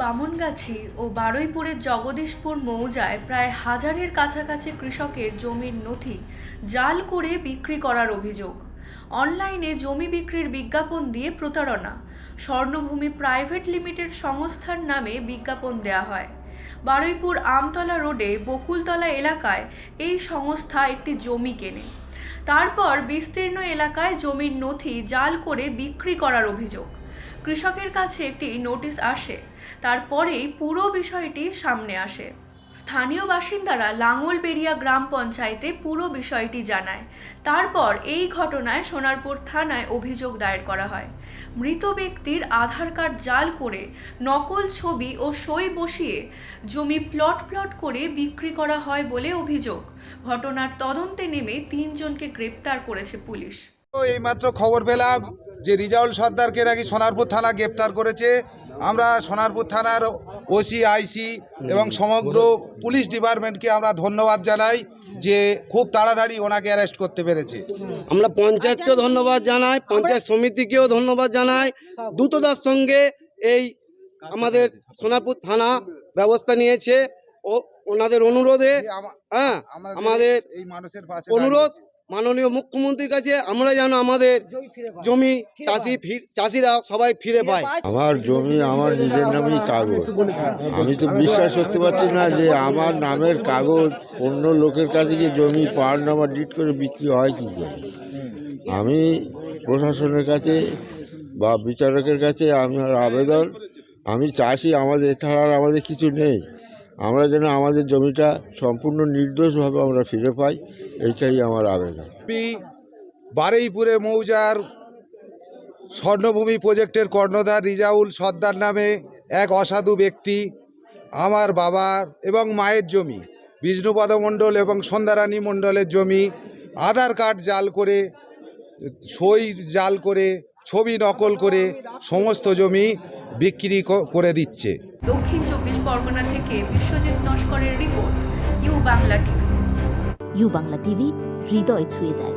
বামনগাছি ও বারুইপুরের জগদীশপুর মৌজায় প্রায় হাজারের কাছাকাছি কৃষকের জমির নথি জাল করে বিক্রি করার অভিযোগ। অনলাইনে জমি বিক্রির বিজ্ঞাপন দিয়ে প্রতারণা। স্বর্ণভূমি প্রাইভেট লিমিটেড সংস্থার নামে বিজ্ঞাপন দেওয়া হয়। বারুইপুর আমতলা রোডে বকুলতলা এলাকায় এই সংস্থা একটি জমি কেনে। তারপর বিস্তীর্ণ এলাকায় জমির নথি জাল করে বিক্রি করার অভিযোগ। কৃষকের কাছে একটি নোটিশ আসে, তারপরেই পুরো বিষয়টি সামনে আসে। স্থানীয় বাসিন্দারা লাঙলবেড়িয়া গ্রাম পঞ্চায়েতে পুরো বিষয়টি জানায়। তারপর এই ঘটনায় সোনারপুর থানায় অভিযোগ দায়ের করা হয়। মৃত ব্যক্তির আধার কার্ড জাল করে নকল ছবি ও সই বসিয়ে জমি প্লট প্লট করে বিক্রি করা হয় বলে অভিযোগ। ঘটনার তদন্তে নেমে তিনজনকে গ্রেপ্তার করেছে পুলিশ। তো এইমাত্র খবর পেলাম যে রিজাউল সর্দারকে নাকি সোনারপুর থানা গ্রেপ্তার করেছে। আমরা সোনারপুর থানার ওসি আইসি এবং সমগ্র পুলিশ ডিপার্টমেন্টকে আমরা ধন্যবাদ জানাই যে খুব তাড়াতাড়ি ওনাকে অ্যারেস্ট করতে পেরেছে। আমরা পঞ্চায়েতকেও ধন্যবাদ জানাই পঞ্চায়েত সমিতিকেও ধন্যবাদ জানাই। দ্রুততার সঙ্গে এই আমাদের সোনারপুর থানা ব্যবস্থা নিয়েছে। ও ওনাদের অনুরোধে হ্যাঁ আমাদের এই মানুষের পাশে অনুরোধ মাননীয় মুখ্যমন্ত্রীর কাছে আমরা যেন আমাদের জমি চাষি চাষিরা সবাই ফিরে পায়। আমার জমি আমার নিজের নামেই কাগজ। আমি তো বিশ্বাস করতে পারছি না যে আমার নামের কাগজ অন্য লোকের কাছে গিয়ে জমি পাওয়ার নাম্বার ডিট করে বিক্রি হয় কী করে? আমি প্রশাসনের কাছে বা বিচারকের কাছে আমার আবেদন। আমি চাষি, আমাদের এছাড়া আর আমাদের কিছু নেই। আমরা যেন আমাদের জমিটা সম্পূর্ণ নির্দোষভাবে আমরা ফিরে পাই এইটাই আমার আবেদন। পি বারুইপুরে মৌজার স্বর্ণভূমি প্রজেক্টের কর্ণধার রিজাউল সর্দার নামে এক অসাধু ব্যক্তি আমার বাবার এবং মায়ের জমি বিষ্ণুপদ মণ্ডল এবং সন্ধ্যারানী মণ্ডলের জমি আধার কার্ড জাল করে সই জাল করে ছবি নকল করে সমস্ত জমি বিক্রি ক- করে দিচ্ছে। দক্ষিণ পরগনা থেকে Biswajit নস্করের report U Bangla TV. U Bangla TV হৃদয় ছুঁয়ে যায়।